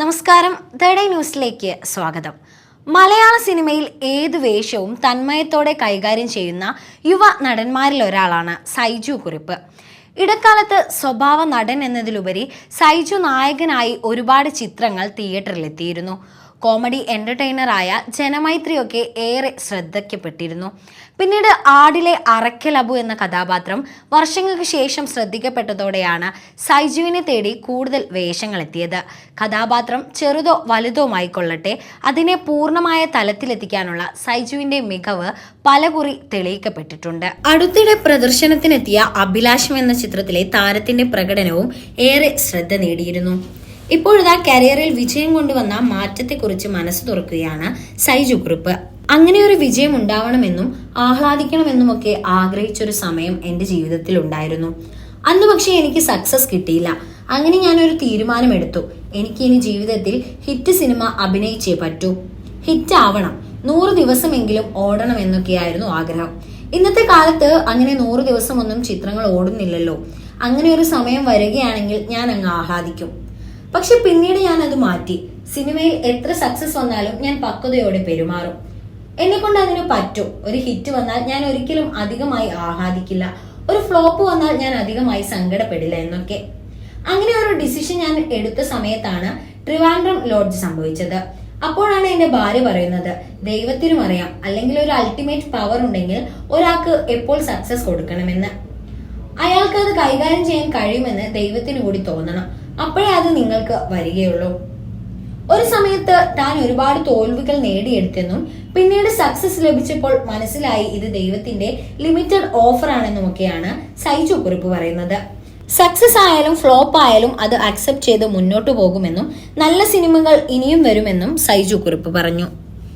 നമസ്കാരം. തേർഡ് ന്യൂസിലേക്ക് സ്വാഗതം. മലയാള സിനിമയിൽ ഏത് വേഷവും തന്മയത്തോടെ കൈകാര്യം ചെയ്യുന്ന യുവ നടന്മാരിൽ ഒരാളാണ് സൈജു കുറിപ്പ്. ഇടക്കാലത്ത് സ്വഭാവ നടൻ എന്നതിലുപരി സൈജു നായകനായി ഒരുപാട് ചിത്രങ്ങൾ തിയേറ്ററിലെത്തിയിരുന്നു. കോമഡി എന്റർടൈനറായ ജനമൈത്രിയൊക്കെ ഏറെ ശ്രദ്ധിക്കപ്പെട്ടിരുന്നു പിന്നീട് ആടിലെ അറക്കലബു എന്ന കഥാപാത്രം വർഷങ്ങൾക്ക് ശേഷം ശ്രദ്ധിക്കപ്പെട്ടതോടെയാണ് സൈജുവിനെ തേടി കൂടുതൽ വേഷങ്ങൾ എത്തിയത് കഥാപാത്രം ചെറുതോ വലുതോ ആയിക്കൊള്ളട്ടെ അതിനെ പൂർണമായ തലത്തിലെത്തിക്കാനുള്ള സൈജുവിന്റെ മികവ് പലകുറി തെളിയിക്കപ്പെട്ടിട്ടുണ്ട്. അടുത്തിടെ പ്രദർശനത്തിനെത്തിയ അഭിലാഷം എന്ന ചിത്രത്തിലെ താരത്തിന്റെ പ്രകടനവും ഏറെ ശ്രദ്ധ നേടിയിരുന്നു. ഇപ്പോഴിതാ കരിയറിൽ വിജയം കൊണ്ടുവന്ന മാറ്റത്തെക്കുറിച്ച് മനസ്സ് തുറക്കുകയാണ് സൈജു കുറിപ്പ്. അങ്ങനെ ഒരു വിജയം ഉണ്ടാവണമെന്നും ആഹ്ലാദിക്കണമെന്നുമൊക്കെ ആഗ്രഹിച്ചൊരു സമയം എന്റെ ജീവിതത്തിൽ ഉണ്ടായിരുന്നു അന്ന് പക്ഷേ എനിക്ക് സക്സസ് കിട്ടിയില്ല. അങ്ങനെ ഞാനൊരു തീരുമാനമെടുത്തു. എനിക്ക് ഇനി ജീവിതത്തിൽ ഹിറ്റ് സിനിമ അഭിനയിച്ചേ പറ്റൂ. ഹിറ്റ് ആവണം. നൂറ് ദിവസമെങ്കിലും ഓടണം എന്നൊക്കെയായിരുന്നു ആഗ്രഹം. ഇന്നത്തെ കാലത്ത് അങ്ങനെ നൂറ് ദിവസമൊന്നും ചിത്രങ്ങൾ ഓടുന്നില്ലല്ലോ. അങ്ങനെ ഒരു സമയം വരികയാണെങ്കിൽ ഞാൻ അങ്ങ് ആഹ്ലാദിക്കും. പക്ഷെ പിന്നീട് ഞാൻ അത് മാറ്റി. സിനിമയിൽ എത്ര സക്സസ് വന്നാലും ഞാൻ പക്വതയോടെ പെരുമാറും. എന്നെ കൊണ്ട് അതിന് പറ്റും. ഒരു ഹിറ്റ് വന്നാൽ ഞാൻ ഒരിക്കലും അധികമായി ആഹ്ലാദിക്കില്ല. ഒരു ഫ്ലോപ്പ് വന്നാൽ ഞാൻ അധികമായി സങ്കടപ്പെടില്ല എന്നൊക്കെ. അങ്ങനെ ഒരു ഡിസിഷൻ ഞാൻ എടുത്ത സമയത്താണ് ട്രിവാൻഡ്രം ലോഡ്ജ് സംഭവിച്ചത്. അപ്പോഴാണ് എന്റെ ഭാര്യ പറയുന്നത് ദൈവത്തിനും അറിയാം. അല്ലെങ്കിൽ ഒരു അൾട്ടിമേറ്റ് പവർ ഉണ്ടെങ്കിൽ ഒരാൾക്ക് എപ്പോൾ സക്സസ് കൊടുക്കണമെന്ന്. അയാൾക്ക് അത് കൈകാര്യം ചെയ്യാൻ കഴിയുമെന്ന് ദൈവത്തിന് കൂടി തോന്നണം. അപ്പോഴേ അത് നിങ്ങൾക്ക് വരികയുള്ളൂ. ഒരു സമയത്ത് താൻ ഒരുപാട് തോൽവികൾ നേടിയെടുത്തെന്നും പിന്നീട് സക്സസ് ലഭിച്ചപ്പോൾ മനസ്സിലായി ഇത് ദൈവത്തിന്റെ ലിമിറ്റഡ് ഓഫർ ആണെന്നുമൊക്കെയാണ് സൈജു കുറിപ്പ് പറയുന്നത്. സക്സസ് ആയാലും ഫ്ലോപ്പ് ആയാലും അത് അക്സെപ്റ്റ് ചെയ്ത് മുന്നോട്ട് പോകുമെന്നും നല്ല സിനിമകൾ ഇനിയും വരുമെന്നും സൈജു കുറിപ്പ് പറഞ്ഞു.